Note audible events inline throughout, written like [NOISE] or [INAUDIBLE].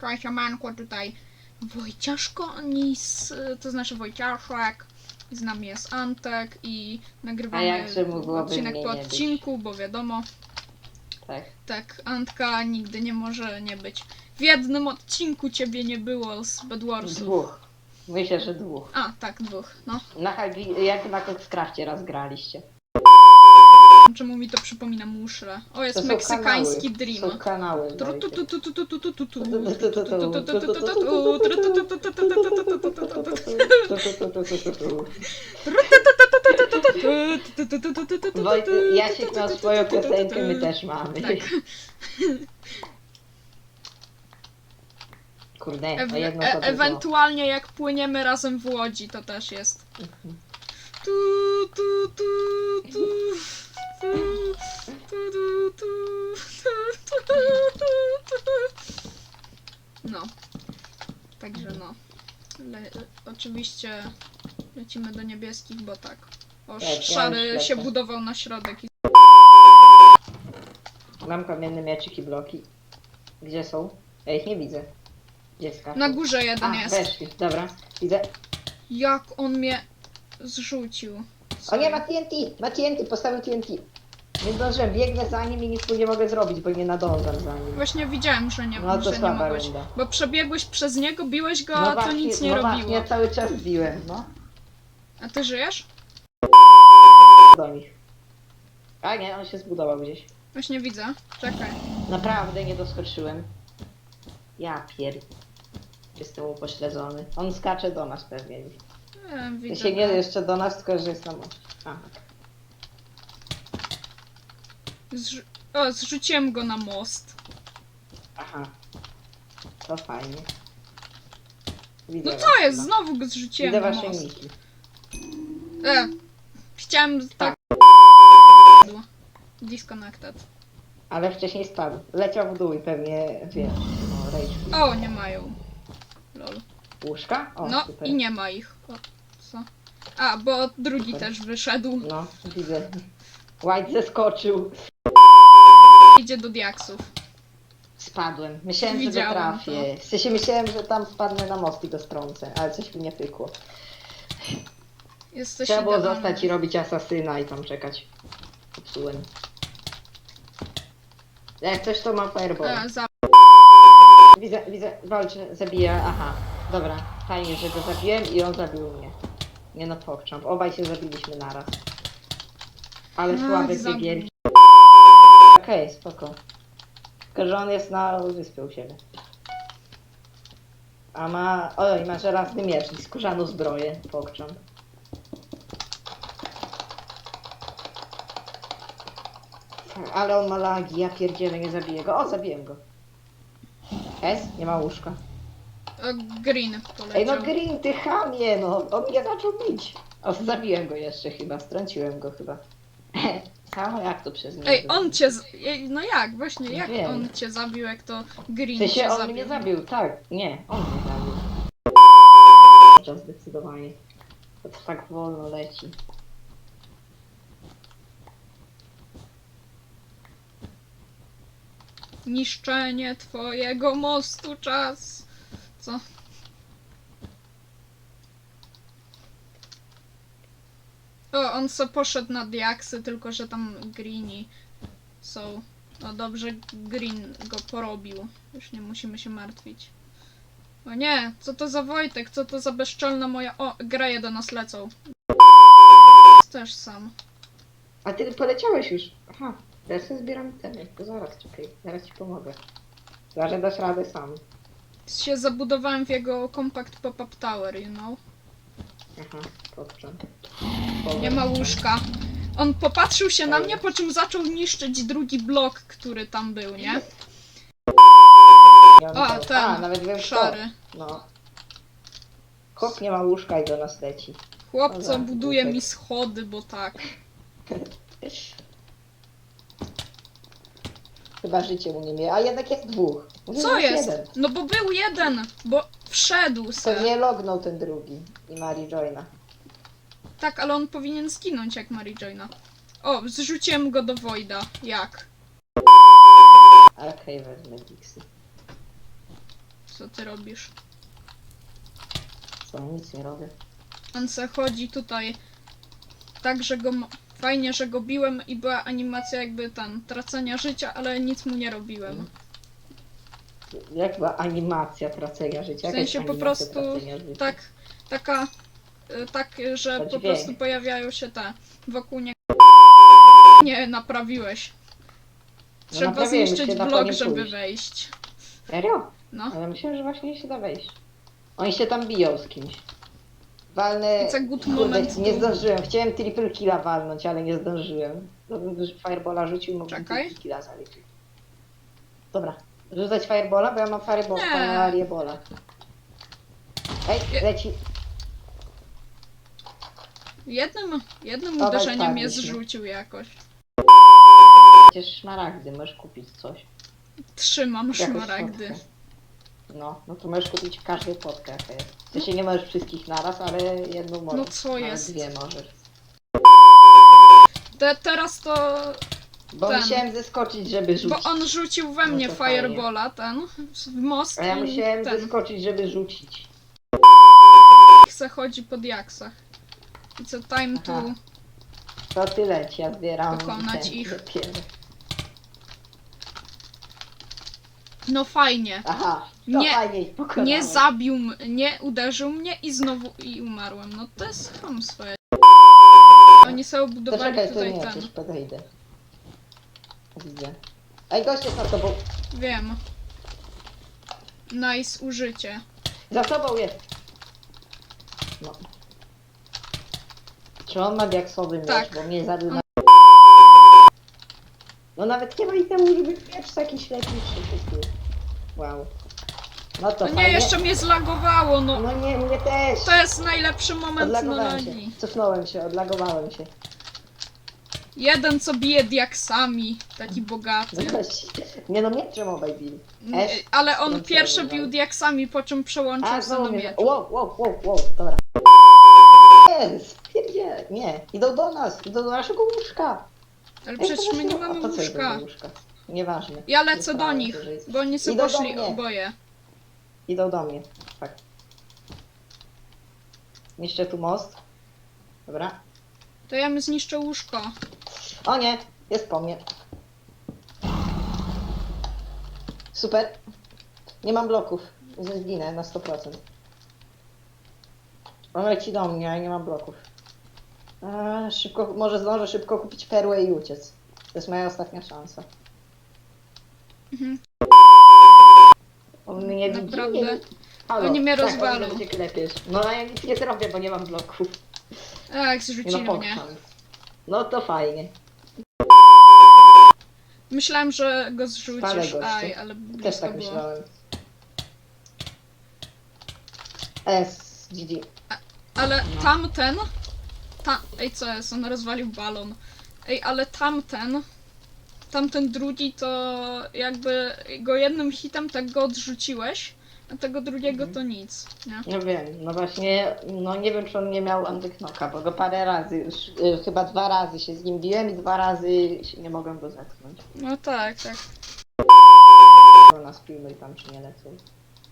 Cześć, Amanko, tutaj Wojciaszko, Nis, to znaczy Wojciaszek. Z nami jest Antek i nagrywamy odcinek po nie być? odcinku, bo wiadomo, Tak. tak, Antka nigdy nie może nie być. W jednym odcinku ciebie nie było z Bedwarsów. Dwóch. Myślę, że dwóch. A, tak, dwóch, no. Na jak na Coxcrafcie raz graliście. Czemu mi to przypomina muszle? O, jest meksykański dream. Są kanały. Wojtek, Jasiek ma swoją piosenkę, my też mamy. Tak. Kurde, Ew- o jedno e- to ewentualnie jak płyniemy razem w łodzi, to też jest. Tu, tu, tu, tu, No. Także no. Le, oczywiście lecimy do niebieskich, bo tak. O, Tak, szary się budował na środek i Mam kamienne mieczyki, bloki. Gdzie są? Ja ich nie widzę. Gdzie skaczą? na górze jeden A, jest. weszli. Dobra, widzę. Jak on mnie zrzucił. O nie, ma TNT! Ma TNT, postawił TNT. Nie zdążyłem, biegnę za nim i nic tu nie mogę zrobić, bo nie nadążam za nim. Właśnie widziałem, że nie, No to że nie słaba mogłeś. runda. Bo przebiegłeś przez niego, biłeś go, a to właśnie, nic nie no robiło. właśnie, cały czas biłem, no. A ty żyjesz? Do nich. A nie, on się zbudował gdzieś. Właśnie widzę. Czekaj. Naprawdę nie doskoczyłem. Ja pier... Jestem upośledzony. On skacze do nas pewnie. E, Ja widzę. się nie go. jeszcze do nas, tylko że jest na most. Aha. Zrzu- o, zrzuciłem go na most. Aha. To fajnie. Widzę No was co jest? Znowu go zrzuciłem Widzę na wasze most. niki. E, chciałem tak. Disconnected. Ale wcześniej spadł. Leciał w dół i pewnie, wiesz, no, rage. O, nie mają. Lol. Łóżka? O, No super. i nie ma ich. O, co? A, bo drugi Super. też wyszedł. No, widzę. White zeskoczył. Idzie do diaksów. Spadłem. Myślałem, że go Widziałam trafię. W sensie myślałem, że tam spadnę na most i go strącę, ale coś mi nie pykło. Jesteś Trzeba było zostać i robić asasyna i tam czekać. Popsułem. Jak coś to ma fireball. E, za... Widzę, widzę, walczy, zabija, aha. Dobra, fajnie, że go zabiłem i on zabił mnie. Nie no, pokczam. Obaj się zabiliśmy naraz. Ale Ach, słabe dwie zabił. gierki. Okej, spoko. Tylko, że on jest na wyspie u siebie. A ma... Oj, ma żelazny miecz i skórzaną zbroję. Pokczam. Ale on ma lagi, ja pierdzielę, nie zabiję go. O, zabiłem go. S? Nie ma łóżka. E, green. Ej, no Green, ty chamie, no. On mnie zaczął bić. O, zabiłem go jeszcze chyba, strąciłem go chyba. [LAUGHS] Samo jak to przez niego? Ej, on cię. Z... Ej, No jak, właśnie, jak Wiem. on cię zabił, jak to Green W sensie cię on zabił? mnie zabił, tak. Nie, on mnie zabił. Czas zdecydowanie. To tak wolno leci. Niszczenie twojego mostu czas. Co? O, on co poszedł na diaksy, tylko że tam greeni są. No dobrze, green go porobił. Już nie musimy się martwić. O nie, co to za Wojtek, co to za bezczelna moja... O, graje do nas lecą. Też sam. A ty poleciałeś już. Aha, teraz sobie zbieram temy. To zaraz, czekaj, zaraz ci pomogę. Zaraz dasz radę sam. Się zabudowałem w jego compact pop-up tower, you know? Aha, Nie ma łóżka. On popatrzył się na mnie, po czym zaczął niszczyć drugi blok, który tam był, nie? A, ten, A, nawet wiem kto. Szary. No. Chłop nie ma łóżka i do nas leci. Chłopco Dobra, buduje super. mi schody, bo tak. [LAUGHS] Chyba życie mu nie mie. A jednak jest dwóch. Mówię, Co że jest? Jeden. No bo był jeden, bo wszedł se. Pewnie lognął ten drugi. I Mary Joyna. Tak, ale on powinien zginąć jak Mary Joyna. O, zrzuciłem go do Voida. Jak? Okej, wezmę Dixie. Co ty robisz? Co, nic nie robię. On se chodzi tutaj tak, że go... Fajnie, że go biłem i była animacja jakby tam tracenia życia, ale nic mu nie robiłem. Jak była animacja tracenia życia? W sensie po animacja prostu tracenia życia? Tak, taka... y, Tak, że To po prostu pojawiają się te wokół nie... Nie naprawiłeś. No Trzeba naprawiłem, zniszczyć się da po blok, żeby pójść. wejść. Serio? No. Ale myślałem, że właśnie się da wejść. Oni się tam biją z kimś. Walnę... It's a good Kurde, moment nie to- zdążyłem. Chciałem triple killa walnąć, ale nie zdążyłem. Gdybym Firebola rzucił, mógłbym Czekaj. triple killa zaliczyć. Dobra. Rzucać firebola, bo ja mam firebola, Nie. firebola. Ej, leci. Jednym, jednym Dawaj, uderzeniem mnie spadliśmy. zrzucił jakoś. Przecież szmaragdy, możesz kupić coś. Trzymam Jakąś szmaragdy. fotkę. No, no to możesz kupić każdą fotkę jaka jest. W sensie nie możesz wszystkich naraz, ale jedną możesz. No co Nawet jest? dwie możesz. Te, teraz to... Bo Ten. musiałem zeskoczyć, żeby rzucić. Bo on rzucił we No mnie to fajnie. firebola, ten, w most A ja i musiałem ten. zeskoczyć, żeby rzucić. se chodzi po diaksach. I co time to... Aha. To tyle ci, ja zbieram. Pokonać ten, ich. No fajnie. Aha, to Nie- fajnie ich pokonałem. Nie zabił, m- nie uderzył mnie i znowu i umarłem. No to jest chamstwo. Oni sobie To budowali czekaj, to tutaj nie, ten. też podejdę. Widzę. Ej, gość jest za tobą. Wiem. Nice użycie. Za tobą jest. No. Czy on ma diaksowy miecz, Tak. bo mnie zabił na... No nawet nie ma i temu, żeby miecz taki ślepniczy kupił. Wow. No to No nie, fajnie. jeszcze mnie zlagowało, no. No nie, mnie też. To jest najlepszy moment na Odlagowałem się. lagi. Cofnąłem się, odlagowałem się. Jeden co bije diaksami, taki bogaty. Gość. Nie no, mieczem obaj bili. N- S. Ale on pierwszy bił diaksami, po czym przełączył A, się znowu na mnie... miecz. Wow, wow, wow, wow, dobra. Jest! Pierdzie. Nie, idą do nas, idą do naszego łóżka. Ale Ej, przecież my nie mamy a po co idą łóżka. do łóżka? Nieważne. Ja lecę do nich, że jest- bo oni sobie Idą do poszli mnie. oboje. Idą do mnie. Tak. Niszczę tu most. Dobra. To ja mi zniszczę łóżko. O nie, jest po mnie. Super. Nie mam bloków. Zginę na 100%. On leci do mnie, a nie mam bloków. Eee, szybko, może zdążę szybko kupić perłę i uciec. To jest moja ostatnia szansa. Mhm. On mnie widzi. Naprawdę? Nie, Halo, Oni mnie tak, rozwalą. cię klepiesz. No a ja nic nie zrobię, bo nie mam bloków. Tak, Nie ma zrzucili mnie. No to fajnie. Myślałem, że go Spalę zrzucisz. Aj, ale Też blisko tak było. myślałem. S, GG. Ale No. tamten. Ta... Ej, co jest? On rozwalił balon. Ej, ale tamten. Tamten drugi to jakby go jednym hitem tak go odrzuciłeś, a tego drugiego Mhm. to nic. Nie? No wiem, no właśnie, no nie wiem czy on nie miał antyknoka, bo go parę razy już, y, chyba dwa razy się z nim biłem i dwa razy nie mogłem go zetknąć. No tak, tak. Bo nas pilnuj tam czy nie lecą.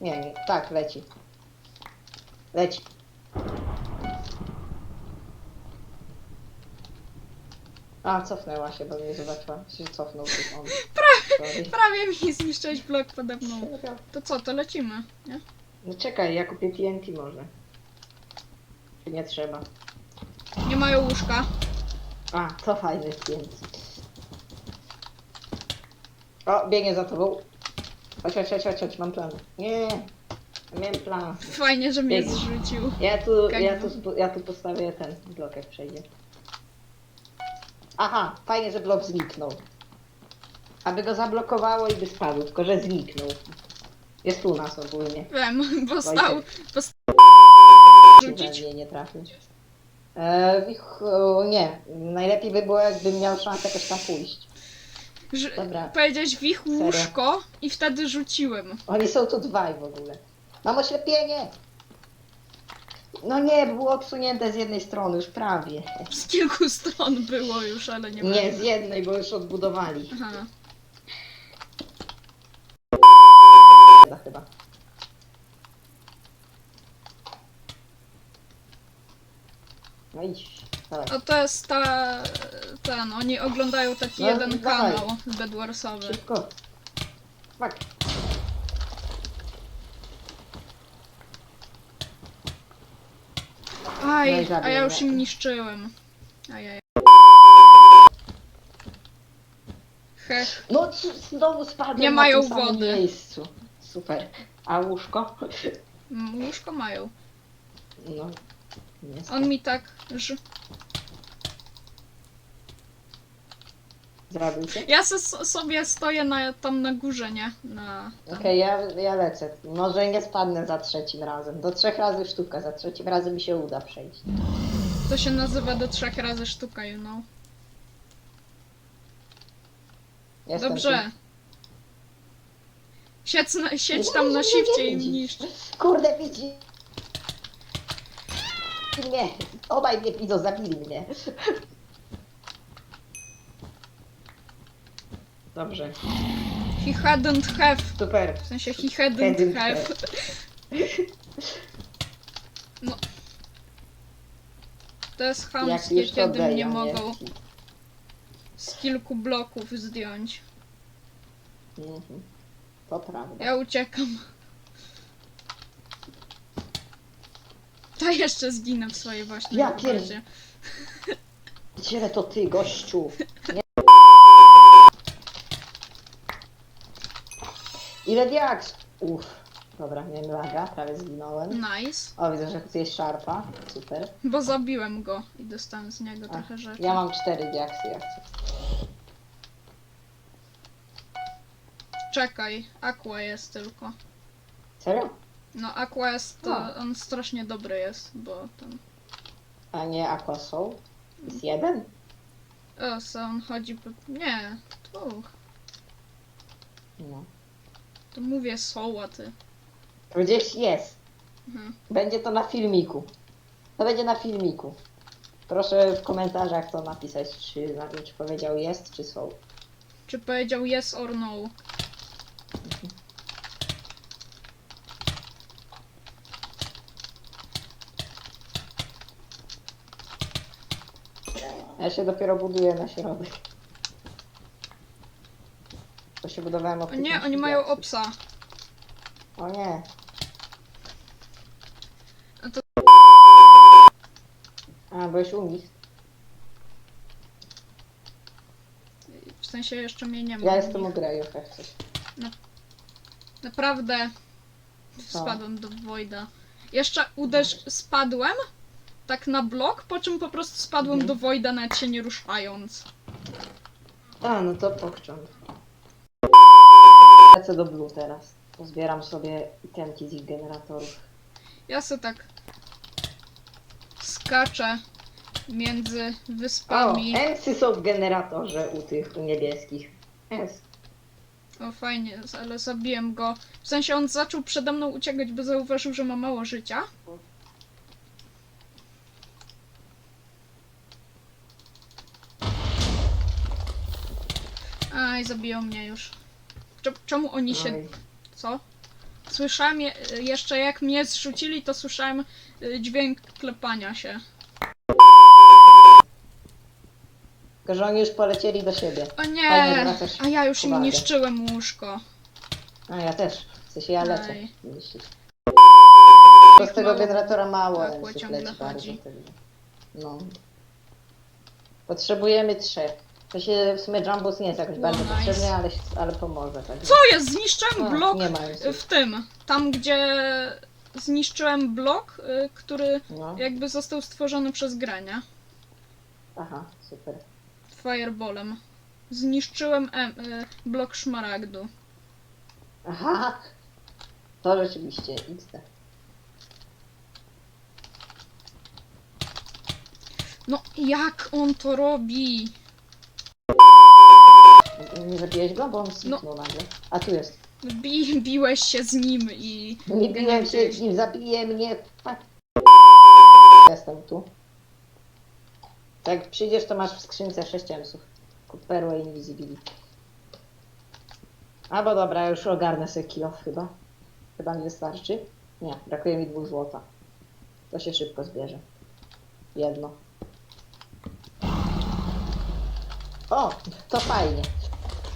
Nie, nie, tak, leci. Leci. A, cofnęła się, bo mnie zobaczyła. Się cofnął już on. Sorry. Prawie mi zniszczyłeś blok pode mną. To co, to lecimy, nie? No czekaj, ja kupię TNT może. Czy nie trzeba? Nie mają łóżka. A, to fajny TNT. O, biegnie za tobą. Chodź, chodź, chodź, chodź, chodź, mam plan. Nie, miałem plan. Fajnie, że mnie Biegnie. zrzucił. Ja tu, ja tu, spo- ja tu postawię ten blok, jak przejdzie. Aha, fajnie, że blok zniknął. Aby go zablokowało i by spadł, tylko że zniknął. Jest tu nas ogólnie. Wiem, bo stał. Bo st- Rzucić? Nie, nie trafić. E, ich, o, nie, najlepiej by było jakbym miał szansę jakoś tam pójść. Dobra. powiedziałeś w ich łóżko i wtedy rzuciłem. Oni są tu dwaj w ogóle. Mam oślepienie! No nie, było odsunięte z jednej strony, już prawie. Z kilku stron było już, ale nie Nie, z jednej, bo już odbudowali. Aha. Chyba. No idź, dawaj. To jest ta... ten, oni oglądają taki No, jeden dawaj. kanał Bedwarsowy. Szybko. No Aj, i zabił a ja już im niszczyłem. Ajaj. No c- znowu spadłem Nie na mają tym samym wody. miejscu. Super. A łóżko? Mm, Łóżko mają. No. Niestety. On mi tak... Ż... Zrobił? Ja se, sobie stoję na, tam na górze, nie? Na... Okej, ja, ja lecę. Może nie spadnę za trzecim razem. Do trzech razy sztuka, za trzecim razem mi się uda przejść. To się nazywa do trzech razy sztuka, you know. Jestem Dobrze. Siedź, na, siedź tam na shifcie i niszcz. tu. Kurde, widzi. Nie, obaj mnie widzą, zabili mnie. Dobrze, He hadn't have. super. W sensie he hadn't Hadn't have. have. [LAUGHS] No. To jest Jak chamskie, już to kiedy mnie mogą z kilku bloków zdjąć. Mhm. To prawda. Ja uciekam. To jeszcze zginę w swojej własnej Ja pier-. Gdzie to ty, gościu? Nie. [LAUGHS] Ile diaks? Uff. Dobra, miałem laga, prawie zginąłem. Nice. O, widzę, że tu jest szarpa. Super. Bo zabiłem go i dostałem z niego A, trochę rzeczy. Ja mam cztery diaksy, jak chcę. Czekaj, Aqua jest tylko. Serio? No Aqua jest, to, on strasznie dobry jest, bo ten... A nie Aqua Soul? Jest jeden? O, co on chodzi po... Nie, dwóch. No. To mówię soła, ty. To Gdzieś jest. Mhm. Będzie to na filmiku. To będzie na filmiku. Proszę w komentarzach to napisać, czy, czy powiedział jest, czy są. Czy powiedział yes or no? Ja się dopiero buduję na środek. Się budowałem nie, 15 oni mają opsa. O nie. A to- A, byłeś u nich. W sensie jeszcze mnie nie ma. Ja jestem u Greju, jak coś. Naprawdę spadłem do Voida. Jeszcze uderz... spadłem tak na blok, po czym po prostu spadłem Mhm. do Voida nawet się nie ruszając. A, no to pokcząt. Lecę do Blue teraz. Pozbieram sobie itemki z ich generatorów. Ja se tak skaczę między O, wyspami. Emsy są w generatorze u tych u niebieskich. Jest. O fajnie, ale zabiłem go. W sensie on zaczął przede mną uciekać, bo zauważył, że ma mało życia. Aj, zabiją mnie już. Cze- Czemu oni się... Oj. Co? Słyszałem je, jeszcze jak mnie zrzucili, to słyszałem y, dźwięk klepania się. Tylko, że oni już polecieli do siebie. O Fajnie nie! A ja już im uwagę. niszczyłem łóżko. A ja też. W sensie ja lecę. To z tego mało- generatora mało ciągle leci bardzo. chodzi. No. Potrzebujemy trzech. To się w sumie Jumbos nie jest jakoś bardzo nice. potrzebny, ale, ale pomoże. Tak. Co jest? Zniszczyłem blok Nie ma w tym. Tam, gdzie zniszczyłem blok, y, który No. jakby został stworzony przez grę, nie? Aha, super. Fireballem. Zniszczyłem em, y, blok szmaragdu. Aha! To rzeczywiście XD. No, jak on to robi? Nie zabiłeś go, bo on zniknął nagle. A tu jest. Bi biłeś się z nim i... Nie biłem się z nim, zabije mnie. Fuck. Jestem tu. Jak przyjdziesz, to masz w skrzynce 6 emsów. Kup perłę invisibility. Albo dobra, już ogarnę sobie chyba. Chyba mi wystarczy. Nie, brakuje mi dwóch złota. To się szybko zbierze. Jedno. O, to fajnie.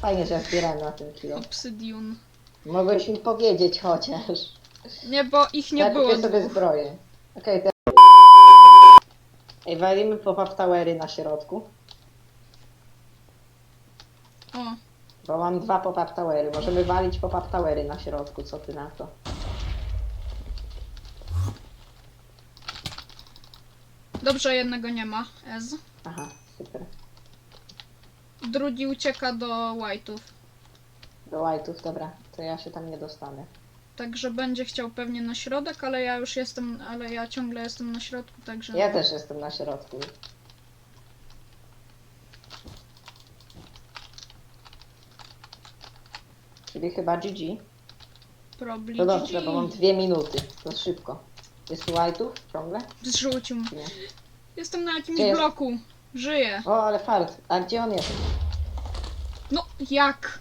Fajnie, że zbierałem na tym kilo. Obsydian. Mogłeś mi powiedzieć chociaż. Nie, bo ich nie ja było kupię sobie zbroję. Okej, to... Ej, walimy pop-up towery na środku. O, Bo mam dwa pop-up towery. Możemy walić pop-up towery na środku. Co ty na to? dobrze, jednego nie ma. Ez. Aha, super. Drugi ucieka do White'ów. Do white'ów, dobra. To ja się tam nie dostanę. Także będzie chciał pewnie na środek, ale ja już jestem, ale ja ciągle jestem na środku, także... Ja też jestem na środku. Czyli chyba GG. Probli To dobrze, bo mam dwie minuty. To szybko. Jest tu white'ów ciągle? Zrzucił mnie. Nie? Jestem na jakimś Gdzie jest? bloku. Żyję. O, ale fart. A gdzie on jest? Jak?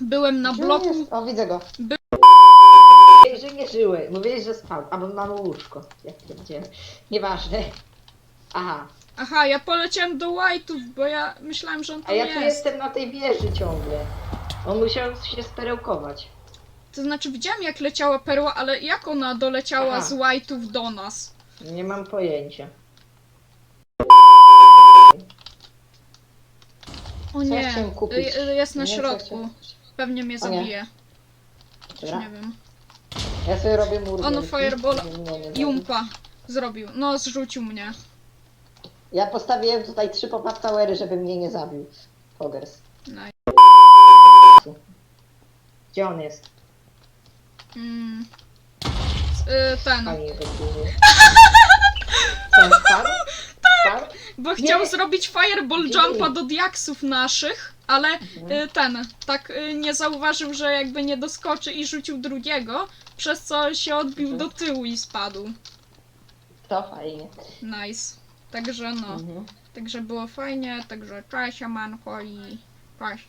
Byłem na Gdzie on bloku. jest? O, widzę go. By- Ej, że nie żyły. Mówiłeś, że spał. Albo mam łóżko. Jak pierdzielę. Nieważne. Aha. Aha, ja poleciałem do White'ów, bo ja myślałem, że on A tam ja tu jest. jestem na tej wieży ciągle. On musiał się sperełkować. To znaczy, widziałem jak leciała perła, ale jak ona doleciała Aha. z White'ów do nas? Nie mam pojęcia. O Co ja nie, chciałem kupić? y- y- jest na Nie wiem, co środku. chciałem- Pewnie mnie O nie. zabije. Dobra. nie wiem. Ja sobie robię mur. O, no, wielki, fireball. żeby mnie nie zabił. Jumpa zrobił. No, zrzucił mnie. Ja postawiłem tutaj trzy pop-up towery, żeby mnie nie zabił. Pogers. Nice. Gdzie on jest? Mm. S- y, ten. Pani go pilnuje. Co, on spadł? Bo chciał zrobić fireball jumpa do diaksów naszych, ale Mhm. y, ten, tak y, nie zauważył, że jakby nie doskoczy i rzucił drugiego, przez co się odbił Mhm. do tyłu i spadł. To fajnie. Nice. Także no, Mhm. także było fajnie, także cześć, manko i cześć.